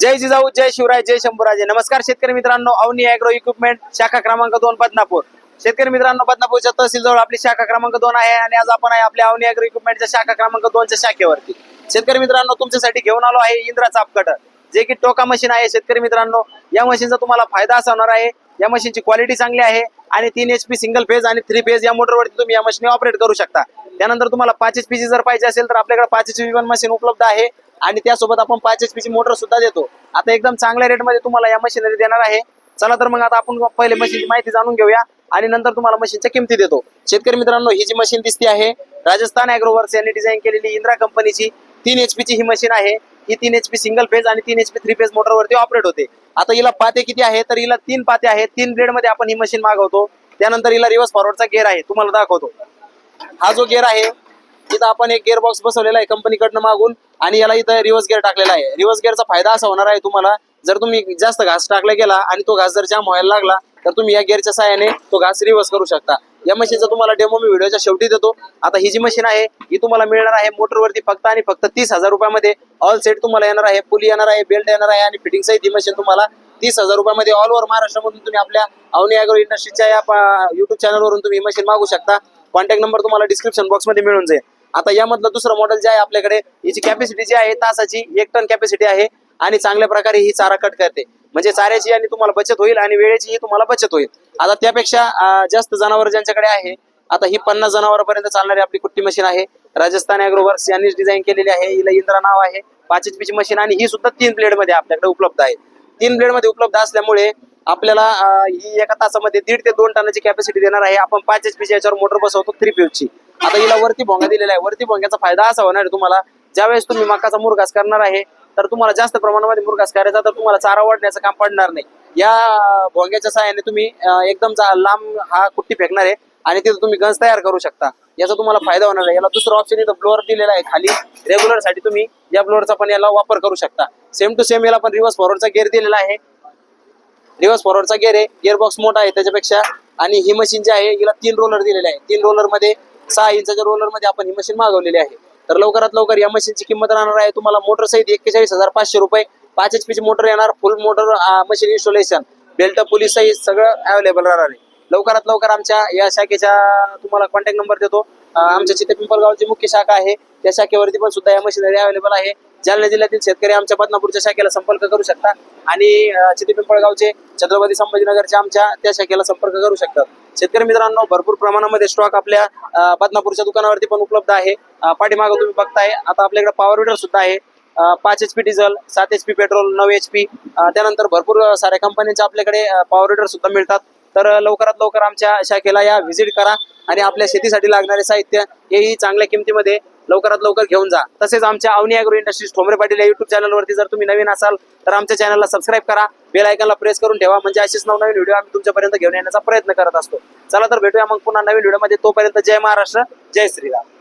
जय जिजाऊ जय शिवराय जय शंभूराजे. नमस्कार शेतकरी मित्रांनो अवनी अॅग्रो इक्विपमेंट शाखा क्रमांक दोन बदनापूर. शेतकरी मित्रांनो बदनापूरच्या तहसील जवळ आपली शाखा क्रमांक दोन आहे आणि आज आपण आहे आपल्या अवनी अॅग्रो इक्विपमेंटच्या शाखा क्रमांक दोनच्या शाखेवरती. शेतकरी मित्रांनो तुमच्यासाठी घेऊन आलो आहे इंद्रा चापकट जे की टोका मशीन आहे. शेतकरी मित्रांनो या मशीनचा तुम्हाला फायदा असा होणार आहे. या मशीनची क्वालिटी चांगली आहे आणि तीन एच पी सिंगल फेज आणि थ्री फेज या मोटरवरती तुम्ही या मशीन ऑपरेट करू शकता. त्यानंतर तुम्हाला पाच एच ची जर पाहिजे असेल तर आपल्याकडे पाच एच पी मशीन उपलब्ध आहे. आणि त्यासोबत आपण पाच एच ची मोटर सुद्धा देतो. आता एकदम चांगल्या रेटमध्ये तुम्हाला या मशीनरी देणार आहे. चला तर मग आता आपण पहिले मशीनची माहिती जाणून घेऊया आणि नंतर तुम्हाला मशीनच्या किमती देतो. शेतकरी मित्रांनो ही जी मशीन दिसते आहे राजस्थान अॅग्रोवर्स यांनी डिझाईन केलेली इंद्रा कंपनीची तीन एच ची ही मशीन आहे. ही तीन एच पी सिंगल फेज आणि तीन एच पी थ्री फेज मोटरवरती ऑपरेट होते. आता हिला पाते किती आहे? तर हिला तीन पाते आहेत. तीन ब्लेडमध्ये आपण ही मशीन मागवतो. त्यानंतर हिला रिव्हर्स फॉरवर्डचा गेअर आहे. तुम्हाला दाखवतो. हा जो गेअर आहे इथं आपण एक गेअर बॉक्स बसवलेला आहे कंपनीकडनं मागून आणि याला इथं रिव्हर्स गेअर टाकलेला आहे. रिव्हर्स गेअरचा फायदा असा होणार आहे तुम्हाला जर तुम्ही जास्त घास टाकला गेला आणि तो घास जर जाम व्हायला लागला तर तुम्ही या गेअरच्या सहाय्याने तो घास रिव्हर्स करू शकता. या मशीनचा तुम्हाला डेमो मी व्हिडिओच्या शेवटी देतो. आता ही जी मशीन आहे ही तुम्हाला मिळणार आहे मोटरवरती फक्त आणि फक्त तीस हजार रुपयामध्ये. ऑल सेट तुम्हाला येणार आहे पुली येणार आहे बेल्ट येणार आहे आणि फिटिंग सहित ही मशीन तुम्हाला तीस हजार रुपयामध्ये ऑल ओव्हर महाराष्ट्रामधून तुम्ही आपल्या अवनी अॅग्रो इंडस्ट्रीच्या या युट्यूब चॅनलवरून तुम्ही ही मशीन मागू शकता. कॉन्टॅक्ट नंबर तुम्हाला डिस्क्रिप्शन बॉक्समध्ये मिळून जाईल. आता यामधलं दुसरं मॉडेल जे आहे आपल्याकडे याची कॅपॅसिटी जी आहे तासाची एक टन कॅपॅसिटी आहे आणि चांगल्या प्रकारे ही चारा कट करते. म्हणजे चाऱ्याची आणि तुम्हाला बचत होईल आणि वेळेचीही तुम्हाला बचत होईल. आता त्यापेक्षा जास्त जनावर ज्यांच्याकडे आहे आता ही पन्नास जनावरांपर्यंत चालणारी आपली कुट्टी मशीन आहे. राजस्थान अॅग्रोवर्क्स यांनीच डिझाईन केलेली आहे. हिला इंद्रा नाव आहे. पाच एच ची मशीन आणि ही सुद्धा तीन ब्लेडमध्ये आपल्याकडे उपलब्ध आहे. तीन ब्लेडमध्ये उपलब्ध असल्यामुळे आपल्याला ही एका तासामध्ये दीड ते दोन टनाची कॅपॅसिटी देणार आहे. आपण पाच एच पीच्या याच्यावर मोटर बसवतो थ्री ची आता हिला वरती भोंगा दिलेला आहे. वरती भोंग्याचा फायदा असा होणार आहे तुम्हाला. ज्यावेळेस तुम्ही मकाचा मुरघास करणार आहे तर तुम्हाला जास्त प्रमाणामध्ये मुरघास करायचा तर तुम्हाला चारा वाढण्याचं काम पडणार नाही. या भोंग्याच्या सहाय्याने तुम्ही एकदम लांब हा कुट्टी फेकणार आहे आणि तिथं तुम्ही गंज तयार करू शकता. याचा तुम्हाला फायदा होणार आहे याला दुसरं ऑप्शन इथं ब्लोअर दिलेला आहे खाली. रेग्युलरसाठी तुम्ही या ब्लोअरचा पण याला वापर करू शकता. सेम टू सेम याला पण रिव्हर्स फॉरवर्डचा गेअर दिलेला आहे. रिव्हर्स फॉरवर्डचा गेअर आहे. गिअर बॉक्स मोठा आहे त्याच्यापेक्षा. आणि ही मशीन जी आहे हिला तीन रोलर दिलेले आहे. तीन रोलरमध्ये सहा इंचाच्या रोलरमध्ये आपण ही मशीन मागवलेली आहे तर लवकरात लवकर या मशीनची किंमत राहणार आहे तुम्हाला मोटर सहित एक्केचाळीस हजार पाचशे रुपये. पाच एच पीची मोटर येणार full motor machine installation belt pulleys सहित सगळं अवेलेबल राहणार आहे. लवकरात लवकर आमच्या या शाखेच्या तुम्हाला कॉन्टॅक्ट नंबर देतो. आमच्या चिते पिंपळगावची मुख्य शाखा आहे. त्या शाखेवरती पण सुद्धा या मशिनरी अवेलेबल आहे. जालना जिल्ह्यातील शेतकरी आमच्या बदनापूरच्या शाखेला संपर्क करू शकता आणि अं, पिंपळगावचे छत्रपती संभाजीनगरच्या आमच्या त्या शाखेला संपर्क करू शकतात. शेतकरी मित्रांनो भरपूर प्रमाणामध्ये स्टॉक आपल्या बदनापूरच्या दुकानावरती पण उपलब्ध आहे. पाठीमागं तुम्ही बघताय आता आपल्याकडे पॉवर विडर सुद्धा आहे. पाच एच पी डिझेल सात एच पी पेट्रोल नऊ एच पी त्यानंतर भरपूर साऱ्या कंपन्यांच्या आपल्याकडे पॉवर विडर सुद्धा मिळतात. तर लवकरात लवकर आमच्या शाखेला या व्हिजिट करा आणि आपल्या शेतीसाठी लागणारे साहित्य हेही चांगल्या किमतीमध्ये लवकरात लवकर घेऊन जा. तसेच आमच्या अवनी अॅग्रो इंडस्ट्रीज ठोंबरे पाटील या युट्यूब चॅनलवरती जर तुम्ही नवीन असाल तर आमच्या चॅनलला सबस्क्राईब करा. बेल आयकनला प्रेस करून ठेवा. म्हणजे असेच नवनवीन व्हिडिओ आम्ही तुमच्यापर्यंत घेऊन येण्याचा प्रयत्न करत असतो. चला तर भेटूया मग पुन्हा नवीन व्हिडिओमध्ये तोपर्यंत जय महाराष्ट्र जय श्रीराम.